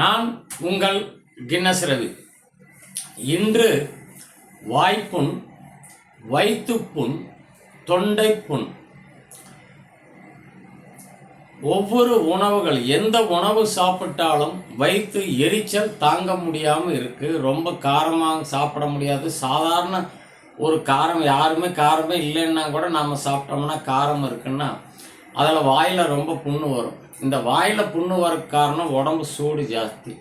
நான் உங்கள் கின்னஸ் ரவி. இன்று வாய்ப்புண் வயிற்றுப்புண் தொண்டைப்புண். ஒவ்வொரு உணவுகள் எந்த உணவு சாப்பிட்டாலும் வயிற்று எரிச்சல் தாங்க முடியாமல் இருக்குது ரொம்ப காரமாக சாப்பிட முடியாது. சாதாரண ஒரு காரம் யாருமே காரமே இல்லைன்னா கூட நாம் சாப்பிட்டோம்னா காரம் இருக்குன்னா அதில் வாயில் ரொம்ப புண்ணு வரும். இந்த வாயில் புண்ணு வர காரணம் உடம்பு சூடு ஜாஸ்தி.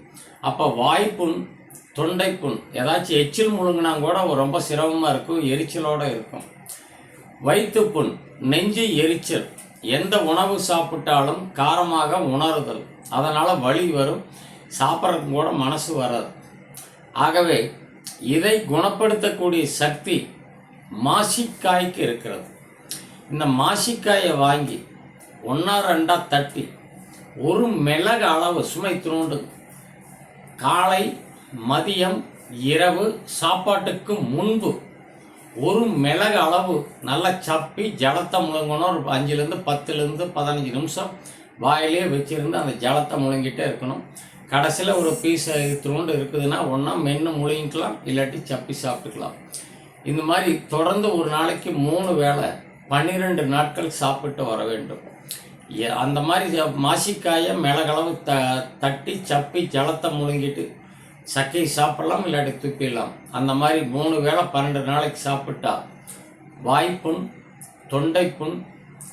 அப்போ வாய்ப்புண் தொண்டைப்புண் ஏதாச்சும் எச்சில் முழுங்கினா கூட ரொம்ப சிரமமாக இருக்கும் எரிச்சலோடு இருக்கும். வயிற்றுப்புண் நெஞ்சு எரிச்சல் எந்த உணவு சாப்பிட்டாலும் காரமாக உணருதல். அதனால் வலி வரும் சாப்பிட்றதுக்கு கூட மனசு வராது. ஆகவே இதை குணப்படுத்தக்கூடிய சக்தி மாசிக்காய்க்கு இருக்கிறது. இந்த மாசிக்காயை வாங்கி ஒன்றா ரெண்டாக தட்டி. ஒரு மிளகு அளவு சுமை துணுண்டு காலை மதியம் இரவு சாப்பாட்டுக்கு முன்பு ஒரு மிளகு அளவு நல்லா சப்பி ஜலத்தை முழுங்கணும். ஒரு அஞ்சுலேருந்து பத்துலேருந்து பதினஞ்சு நிமிஷம் வாயிலே வச்சிருந்து அந்த ஜலத்தை முழுங்கிட்டே இருக்கணும். கடைசியில் ஒரு பீஸ் துண்டு இருக்குதுன்னா ஒன்றா மென்று முழுங்கிக்கலாம் இல்லாட்டி சப்பி சாப்பிட்டுக்கலாம். இந்த மாதிரி தொடர்ந்து ஒரு நாளைக்கு மூணு வேளை பன்னிரெண்டு நாட்கள் சாப்பிட்டு வர வேண்டும். அந்த மாதிரி மாசிக்காயை மிளகளவு த தட்டி சப்பி ஜலத்தை முழுங்கிட்டு சக்கையை சாப்பிடலாம் இல்லாட்டி துப்பிடலாம் அந்த மாதிரி மூணு வேளை பன்னெண்டு நாளைக்கு சாப்பிட்டா வாய்ப்புண் தொண்டைப்புண்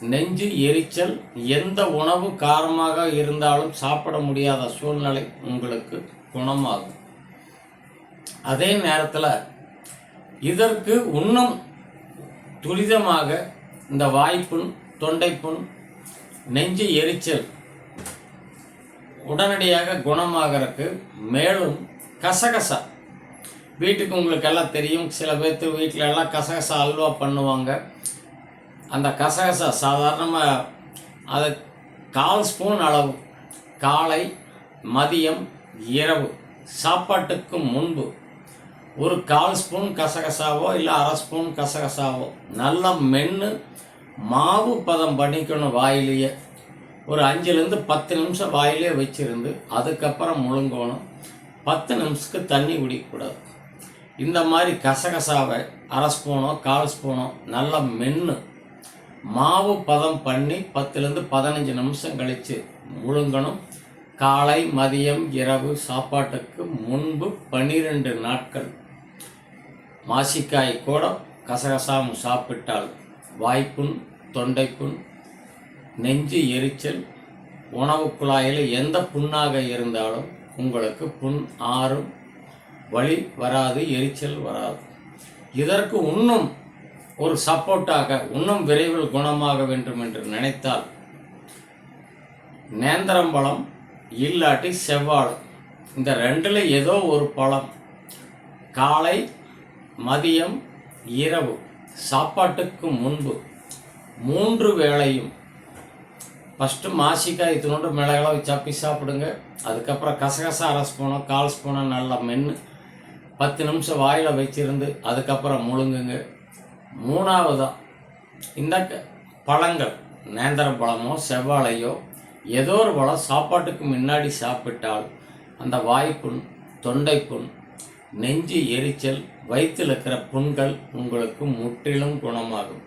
நெஞ்சு எரிச்சல் எந்த உணவு காரமாக இருந்தாலும் சாப்பிட முடியாத சூழ்நிலை உங்களுக்கு குணமாகும். அதே நேரத்தில் இதற்கு இன்னும் துரிதமாக இந்த வாய்ப்புண் தொண்டைப்புண் நெஞ்சு எரிச்சல். உடனடியாக குணமாகறதுக்கு மேலும் கசகசா. வீட்டுக்கு உங்களுக்கு எல்லாம் தெரியும் சில பேர்த்து வீட்டில் எல்லாம் கசகசா அல்வா பண்ணுவாங்க. அந்த கசகசா சாதாரணமாக அதை கால் ஸ்பூன் அளவு காலை மதியம் இரவு சாப்பாட்டுக்கு முன்பு. ஒரு கால் ஸ்பூன் கசகசாவோ இல்லை அரை ஸ்பூன் கசகசாவோ. நல்லா மென்று மாவு பதம் பண்ணிக்கணும் வாயிலேயே. ஒரு அஞ்சுலேருந்து பத்து நிமிஷம் வாயிலே வச்சுருந்து அதுக்கப்புறம் முழுங்கணும். பத்து நிமிஷத்துக்கு தண்ணி குடிக்கக்கூடாது. இந்த மாதிரி கசகசாவை அரை ஸ்பூனோ கால் ஸ்பூனோ நல்லா மென்று மாவு பதம் பண்ணி பத்துலேருந்து பதினஞ்சு நிமிஷம் கழித்து முழுங்கணும். காலை மதியம் இரவு சாப்பாட்டுக்கு முன்பு பன்னிரெண்டு நாட்கள். மாசிக்காய் கூட கசகசாவும் சாப்பிட்டால் வாய்ப்புண் தொண்டைப்புண் நெஞ்சு எரிச்சல் உணவு குழாயில் எந்த புண்ணாக இருந்தாலும் உங்களுக்கு புண் ஆறும் வழி வராது எரிச்சல் வராது. இதற்கு இன்னும் ஒரு சப்போர்ட்டாக இன்னும் விரைவில் குணமாக வேண்டும் என்று நினைத்தால் நேந்திரம்பழம் இல்லாட்டி செவ்வாழை இந்த ரெண்டில் ஏதோ ஒரு பழம் காலை மதியம் இரவு. சாப்பாட்டுக்கு முன்பு மூன்று வேளையும் ஃபஸ்ட்டு மாசிக்காய் துணுண்டு மிளகெல்லாம் சப்பி சாப்பிடுங்க. அதுக்கப்புறம் கசகசா அரை ஸ்பூனோ கால் ஸ்பூனோ நல்லா மென்று பத்து நிமிஷம் வாயில் வச்சிருந்து அதுக்கப்புறம் முழுங்குங்க. மூணாவதாக இந்த பழங்கள் நேந்திர பழமோ செவ்வாழையோ ஏதோ ஒரு பழம் சாப்பாட்டுக்கு முன்னாடி சாப்பிட்டால் அந்த வாய்ப்புண் தொண்டைப்புண் நெஞ்சு எரிச்சல் வயிற்றில் இருக்கிற புண்கள் உங்களுக்கு முற்றிலும் குணமாகும்.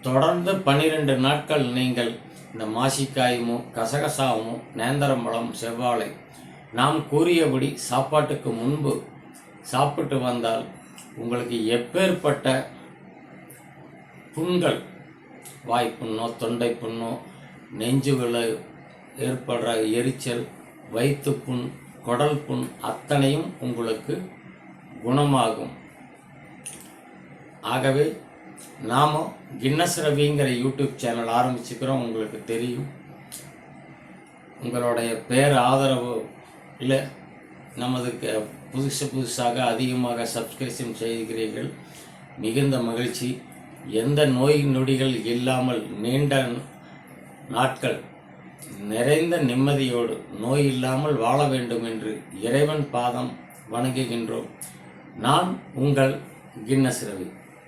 தொடர்ந்து பன்னிரெண்டு நாட்கள் நீங்கள் இந்த மாசிக்காயமோ கசகசாவமோ நேந்திரம்பழம் செவ்வாழை நாம் கூறியபடி சாப்பாட்டுக்கு முன்பு சாப்பிட்டு வந்தால் உங்களுக்கு எப்பேற்பட்ட புண்கள் வாய்ப்புண்ணோ தொண்டை புண்ணோ நெஞ்சு விலை ஏற்படுற எரிச்சல் வயிற்று புண் குடல் புண் அத்தனையும் உங்களுக்கு குணமாகும். ஆகவே நாம் கின்னஸ் ரவிங்கிற யூடியூப் சேனல் ஆரம்பிச்சுக்கிறோம் உங்களுக்கு தெரியும். உங்களுடைய பேர் ஆதரவு இல்லை நமது புதுசு புதுசாக அதிகமாக சப்ஸ்கிரிப்ஷன் செய்கிறீர்கள் மிகுந்த மகிழ்ச்சி. எந்த நோய் நொடிகள் இல்லாமல் நீண்ட நாட்கள் நிறைந்த நிம்மதியோடு நோய் இல்லாமல் வாழ வேண்டும் என்று இறைவன் பாதம் வணங்குகின்றோம். நான் உங்கள் கின்னஸ் ரவி.